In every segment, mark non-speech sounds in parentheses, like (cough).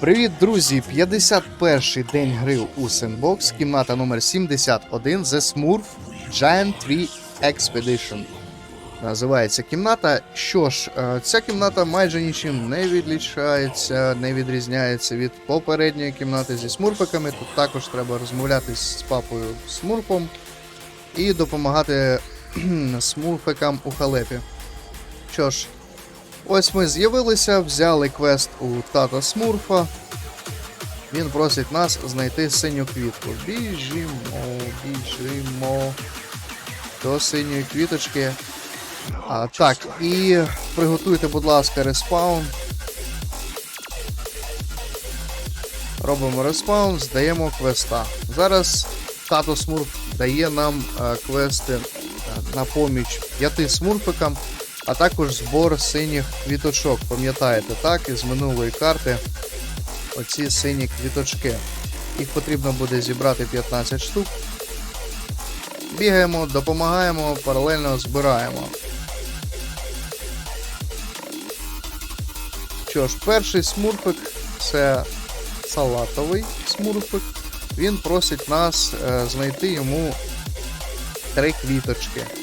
Привіт, друзі! 51-й день гри у Sandbox, кімната номер 71 The Smurf Giant Tree Expedition. Називається кімната. Що ж, е, ця кімната майже нічим не відлічається, не відрізняється від попередньої кімнати зі смурфиками. Тут також треба розмовляти з папою Смурфом і допомагати (clears throat) смурфикам у халепі. Що ж, ось ми з'явилися, взяли квест у тата Смурфа. Він просить нас знайти синю квітку. Біжимо, біжимо до синьої квіточки. А, так, і приготуйте, будь ласка, респаун. Робимо респаун, здаємо квеста. Зараз тато Смурф дає нам е, квести е, на поміч п'яти смурфикам, а також збор синіх квіточок. Пам'ятаєте, так, із минулої карти оці сині квіточки. Їх потрібно буде зібрати 15 штук. Бігаємо, допомагаємо, паралельно збираємо. Що ж, перший смурфик це салатовий смурфик. Він просить нас е, знайти йому три квіточки.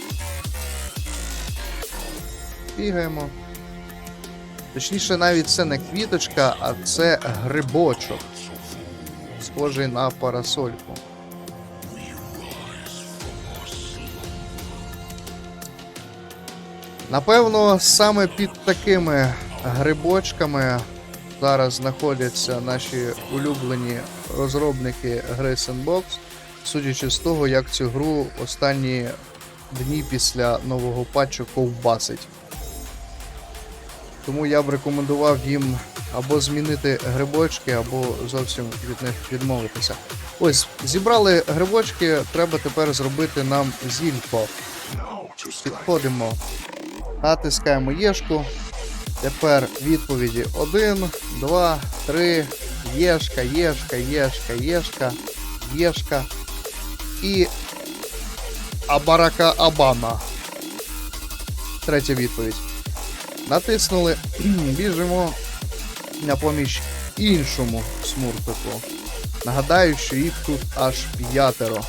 Бігаємо. Точніше, навіть це не квіточка, а це грибочок. Схожий на парасольку. Напевно, саме під такими грибочками зараз знаходяться наші улюблені розробники гри Sandbox, судячи з того, як цю гру останні дні після нового патчу ковбасить. Тому я б рекомендував їм або змінити грибочки, або зовсім від них відмовитися. Ось, зібрали грибочки, треба тепер зробити нам зілько. Підходимо, натискаємо єшку. Тепер відповіді 1, 2, 3, єшка, єшка, єшка, єшка, єшка і Абарака Абана. Третя відповідь. Натиснули, (clears throat) біжимо на поміч іншому смурфику. Нагадаю, що їх тут аж п'ятеро.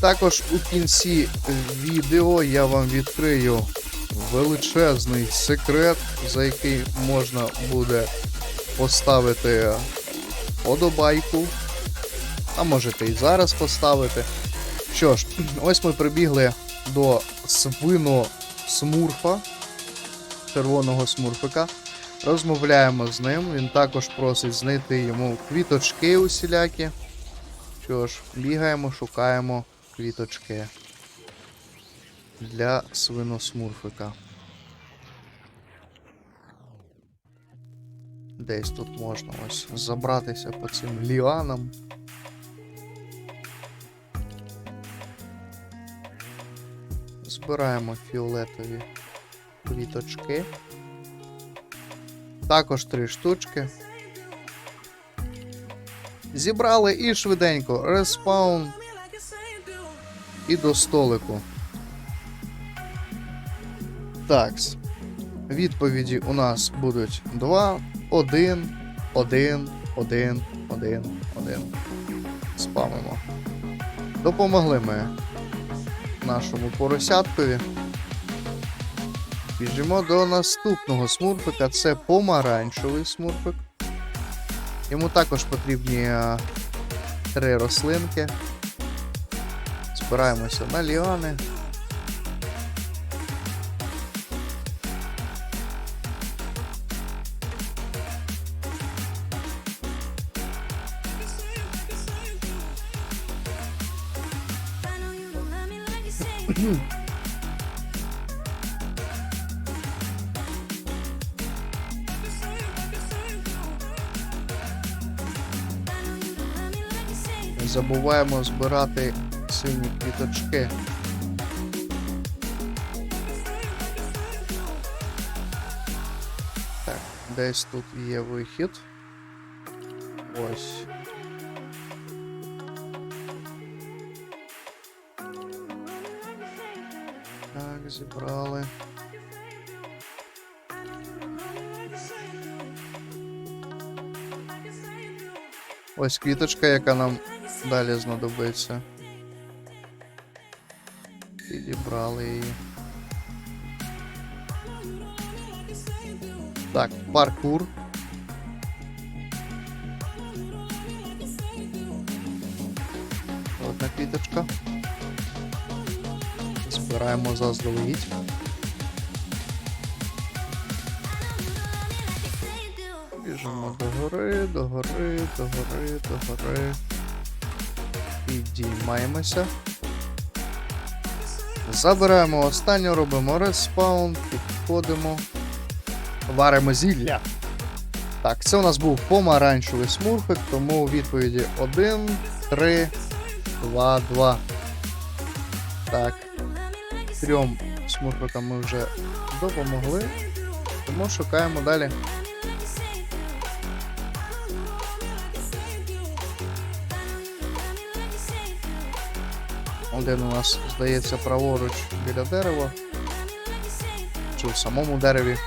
Також у кінці відео я вам відкрию величезний секрет, за який можна буде поставити подобайку. А можете і зараз поставити. Що ж, (clears throat) ось ми прибігли до свино смурфа, червоного смурфика. Розмовляємо з ним. Він також просить знайти йому квіточки усілякі. Що ж, бігаємо, шукаємо квіточки для свиносмурфика. Десь тут можна ось забратися по цим ліанам. Збираємо фіолетові квіточки. Також три штучки. Зібрали і швиденько респаун і до столику. Такс. Відповіді у нас будуть 2, 1, 1, 1, 1, 1. Спамимо. Допомогли ми нашому поросяткові. Біжимо до наступного смурфика. Це помаранчевий смурфик. Йому також потрібні а, три рослинки. Збираємося на ліани. Не забуваємо збирати сині квіточки. Так, десь тут є вихід. Ось. зібрали. Ось квіточка, яка нам далі знадобиться. Підібрали її. Так, паркур. Одна квіточка. Збираємо заздалегідь. Біжимо до гори, до гори, до гори, до гори. Підіймаємося. Забираємо останню, робимо респаун, підходимо. Варимо зілля. Так, це у нас був помаранчевий смурфик, тому у відповіді 1, 3, 2, 2. Так. Трьом смурфикам ми вже допомогли. Тому шукаємо далі. Один у нас, здається, праворуч біля дерева. Чи в самому дереві.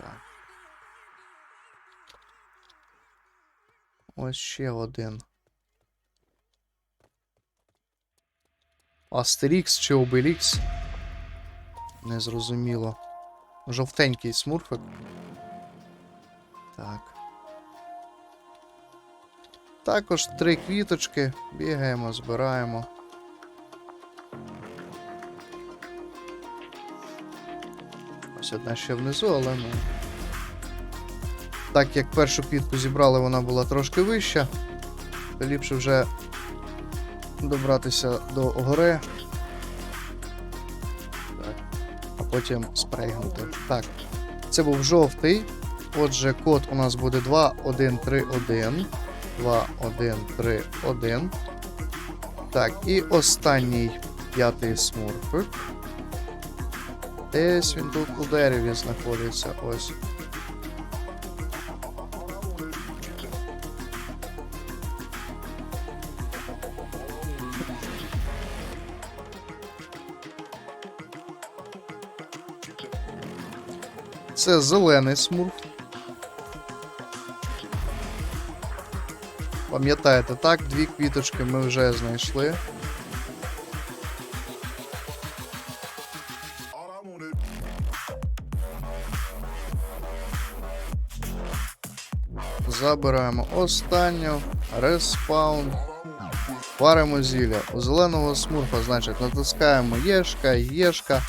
Так. Ось ще один. Астерікс чи Обелікс? Незрозуміло. Жовтенький смурфик. Так. Також три квіточки. Бігаємо, збираємо. Ось одна ще внизу, але ну. Так як першу квітку зібрали, вона була трошки вища, то ліпше вже добратися до гори. А потім спрейгнути. Так. Це був жовтий. Отже, код у нас буде 2, 1, 3, 1. 2, 1, 3, 1. Так, і останній п'ятий смурфик. Десь він тут у дереві знаходиться. Ось. Це зелений смурф. Пам'ятаєте, так, дві квіточки ми вже знайшли. Забираємо останню. Респаун. Варимо зілля. У зеленого смурфа, значить, натискаємо єшка, єшка.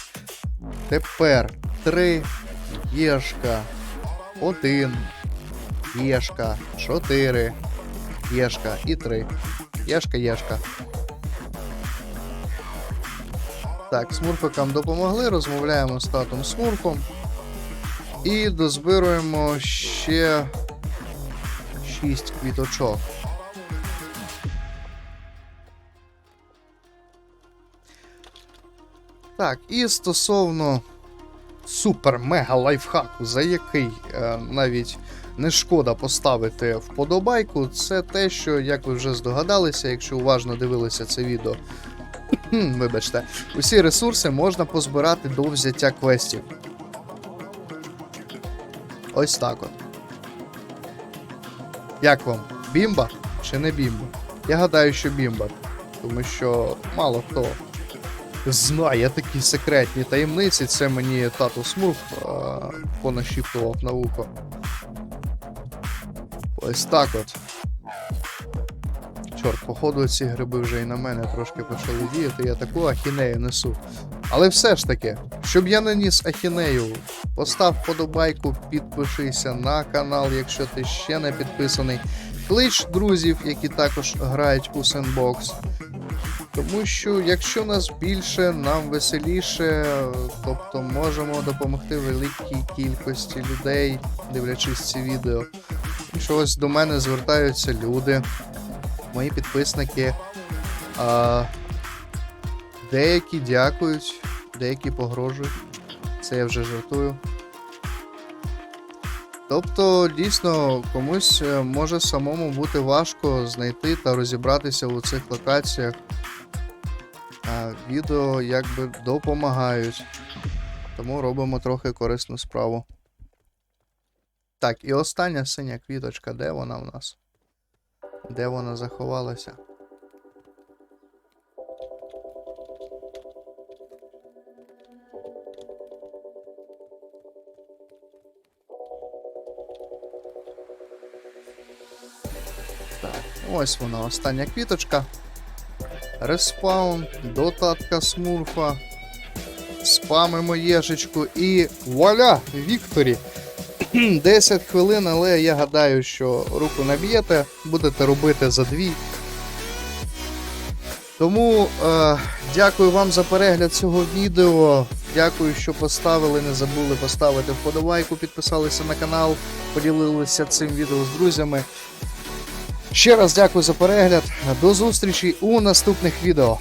Тепер 3 єшка. 1. Єшка. 4. Єшка і 3. Єшка, єшка. Так, смурфикам допомогли, розмовляємо з татом смурфом. І дозбируємо ще 6 квіточок. Так, і стосовно супер-мега лайфхаку, за який е, навіть не шкода поставити вподобайку, це те, що, як ви вже здогадалися, якщо уважно дивилися це відео, (clears throat) вибачте, усі ресурси можна позбирати до взяття квестів. Ось так от. Як вам? Бімба чи не бімба? Я гадаю, що бімба. Тому що мало хто знає такі секретні таємниці. Це мені тато Смурф е, понашіптував на вухо. Ось так от. Чорт, походу, ці гриби вже і на мене трошки почали діяти, я таку ахінею несу. Але все ж таки, щоб я не ніс ахінею, постав подобайку, підпишися на канал, якщо ти ще не підписаний. Клич друзів, які також грають у Sandbox. Тому що якщо нас більше, нам веселіше, тобто можемо допомогти великій кількості людей, дивлячись ці відео. Тому що ось до мене звертаються люди, мої підписники. А, деякі дякують, деякі погрожують. Це я вже жартую. Тобто, дійсно, комусь е, може самому бути важко знайти та розібратися у цих локаціях. А відео якби допомагають. Тому робимо трохи корисну справу. Так, і остання синя квіточка, де вона в нас? Де вона заховалася? Так, ось вона, остання квіточка. Респаун, дотатка смурфа. Спамимо єшечку і вуаля! Вікторі! (clears throat) 10 хвилин, але я гадаю, що руку наб'єте, будете робити за дві. Тому е, дякую вам за перегляд цього відео. Дякую, що поставили, не забули поставити вподобайку, підписалися на канал, поділилися цим відео з друзями. Ще раз дякую за перегляд. До зустрічі у наступних відео.